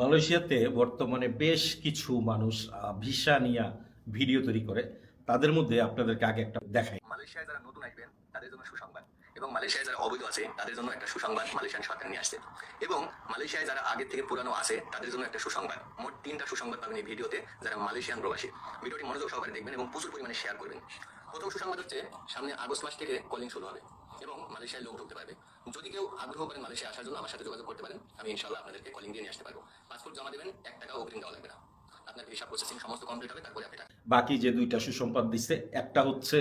মালয়েশিয়াতে বর্তমানে বেশ কিছু মানুষ ভিসা নিয়ে ভিডিও তৈরি করে। তাদের মধ্যে আপনাদেরকে আগে একটা দেখাই। মালয়েশিয়ায় যারা নতুন আসবেন, তাদের জন্য সুসংবাদ। এবং মালয়েশিয়ায় যারা অবৈধ আছে, তাদের জন্য একটা সুসংবাদ মালয়েশিয়ান সরকার নিয়ে আসছে। এবং মালয়েশিয়ায় যারা আগে থেকে পুরানো আছে, তাদের জন্য একটা সুসংবাদ। মোট তিনটা সুসংবাদ পাবেন এই ভিডিওতে যারা মালয়েশিয়ান প্রবাসী। ভিডিওটি মনোযোগ সহকারে দেখবেন এবং প্রচুর পরিমাণে শেয়ার করবেন। প্রথম সুসংবাদ হচ্ছে, সামনে আগস্ট মাস থেকে কলিং শুরু হবে। এবং মালয়েশিয়ায় লোক ঢুকতে পারবে। যদি কেউ আগ্রহ করেন মালয়েশিয়া আসার জন্য আমার সাথে যোগাযোগ করতে পারেন, আমি ইনশাল্লাহ আপনাদেরকে কলিং দিয়ে নিয়ে আসতে পারব। পাসপোর্ট জমা দেবেন, এক টাকা অগ্রিম দেওয়া লাগবে না। আপনার ভিসা প্রসেসিং সমস্ত কমপ্লিট হবে, তারপরে আপনি বাকি যে দুইটা সুসম্পাদ দিছে, একটা হচ্ছে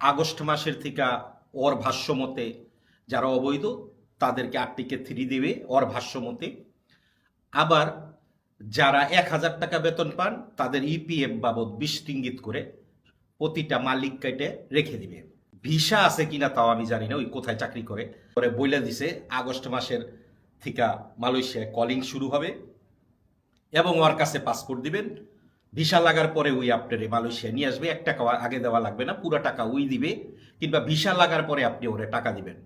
আগস্ট মাসের থেকে ওর ভাষ্য মতে যারা অবৈধ, তাদেরকে আটটিকে থ্রি দেবে ওর ভাষ্য মতে। আবার যারা এক হাজার টাকা বেতন পান, তাদের ইপিএফ বাবদ বিশ রিঙ্গিত করে প্রতিটা মালিক কেটে রেখে দিবে। ভিসা আছে কিনা তাও আমি জানি না, ওই কোথায় চাকরি করে। পরে বইলে দিছে, আগস্ট মাসের থেকে মালয়েশিয়ায় কলিং শুরু হবে এবং ওর কাছে পাসপোর্ট দিবেন। ভিসা লাগার পরে ওই আপনার মালয়েশিয়া নিয়ে আসবে। এক টাকা আগে দেওয়া লাগবে না, পুরো টাকা ওই দিবে, কিংবা ভিসা লাগার পরে আপনি ওরে টাকা দিবেন।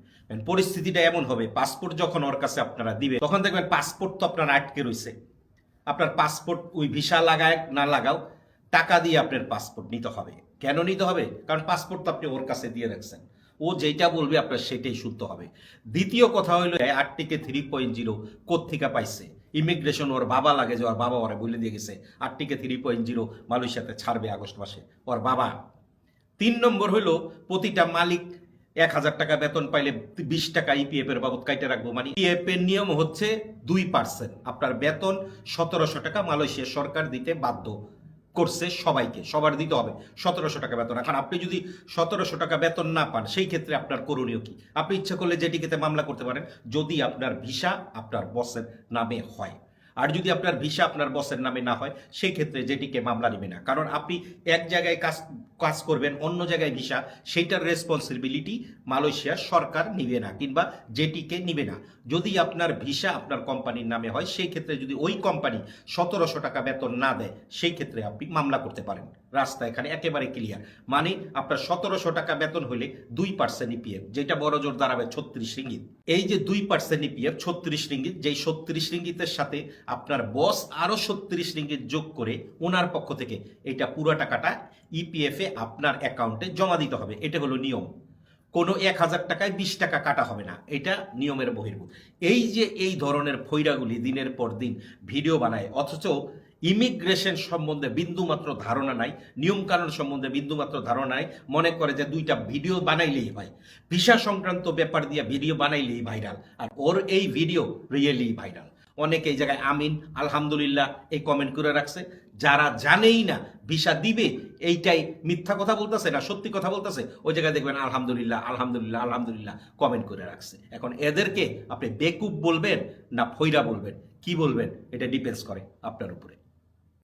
পরিস্থিতিটা এমন হবে পাসপোর্ট যখন ওর কাছে আপনারা দিবে, তখন দেখবেন পাসপোর্ট তো আপনার আটকে রয়েছে আপনার পাসপোর্ট ওই ভিসা লাগায় না লাগাও টাকা দিয়ে আপনার পাসপোর্ট নিতে হবে। কেন নিতে হবে? কারণ পাসপোর্ট তো আপনি ওর কাছে দিয়ে রাখছেন। ও যেটা বলবে আপনার সেটাই শুনতে হবে। দ্বিতীয় কথা হইল আটটিকে থ্রি পয়েন্ট জিরো কোথেকে পাইছে? ইমিগ্রেশন ওর বাবা লাগে যে ওর বাবা ওরা বলে দিয়ে গেছে। আটটিকে থ্রি পয়েন্ট জিরো মালয়েশিয়াতে ছাড়বে আগস্ট মাসে ওর বাবা। তিন নম্বর হইল প্রতিটা মালিক এক হাজার টাকা বেতন পাইলে বিশ টাকা ইপিএফ এর বাবদ কাইটে রাখব মানে ইপিএফ এর নিয়ম হচ্ছে দুই পার্সেন্ট আপনার বেতন সতেরোশো টাকা মালয়েশিয়া সরকার দিতে বাধ্য। করছে সবাইকে, সবার দিতে হবে। সতেরোশো টাকা বেতন। এখন আপনি যদি সতেরোশো টাকা বেতন না পান, সেই ক্ষেত্রে আপনার করণীয় কি? আপনি ইচ্ছা করলে যেটিকেতে মামলা করতে পারেন, যদি আপনার ভিসা আপনার বসের নামে হয়। আর যদি আপনার ভিসা আপনার বসের নামে না হয়, সেই ক্ষেত্রে যেটিকে মামলা নেবে না। কারণ আপনি এক জায়গায় কাজ কাজ করবেন অন্য জায়গায় ভিসা, সেইটার রেসপন্সিবিলিটি মালয়েশিয়ার সরকার নিবে না কিংবা জেটিকে নিবে না। যদি আপনার ভিসা আপনার কোম্পানির নামে হয়, সেই ক্ষেত্রে যদি ওই কোম্পানি সতেরোশো টাকা বেতন না দেয়, সেই ক্ষেত্রে আপনি মামলা করতে পারেন। রাস্তা এখানে একেবারে ক্লিয়ার মানে আপনার সতেরোশো টাকা বেতন হলে দুই পার্সেন্ট ইপিএফ যেটা বড় জোর দাঁড়াবে ছত্রিশ রিঙ্গিত। এই যে দুই পার্সেন্ট ইপিএফ ছত্রিশ রিঙ্গিত, যেই ছত্রিশ রিঙ্গিতের সাথে আপনার বস আরও ছত্রিশ রিঙ্গিত যোগ করে ওনার পক্ষ থেকে এটা পুরো টাকাটা ইপিএফ আপনার অ্যাকাউন্টে জমা দিতে হবে। এটা হলো নিয়ম। কোনো এক হাজার টাকায় বিশ টাকা কাটা হবে না। এটা নিয়মের বহির্ভূত। এই যে এই ধরনের ফৈরাগুলি দিনের পর দিন ভিডিও বানায়, অথচ ইমিগ্রেশন সম্বন্ধে বিন্দুমাত্র ধারণা নাই, নিয়মকানুন সম্বন্ধে বিন্দুমাত্র ধারণা নাই। মনে করে যে দুইটা ভিডিও বানাইলেই হয়। ভিসা সংক্রান্ত ব্যাপার দিয়ে ভিডিও বানাইলেই ভাইরাল, আর ওর এই ভিডিও রিয়েলি ভাইরাল। অনেকে এই জায়গায় আমিন, আলহামদুলিল্লাহ, এই কমেন্ট করে রাখছে। যারা জানেই না ভিসা দিবে, এইটাই মিথ্যা কথা বলতেছে না, সত্যি কথা বলতেছে, ওই জায়গায় দেখবেন আলহামদুলিল্লাহ আলহামদুলিল্লাহ আলহামদুলিল্লাহ কমেন্ট করে রাখছে। এখন এদেরকে আপনি বেকুব বলবেন না ফৈরা বলবেন? কি বলবেন? এটা ডিপেন্ডস করে আপনার উপরে।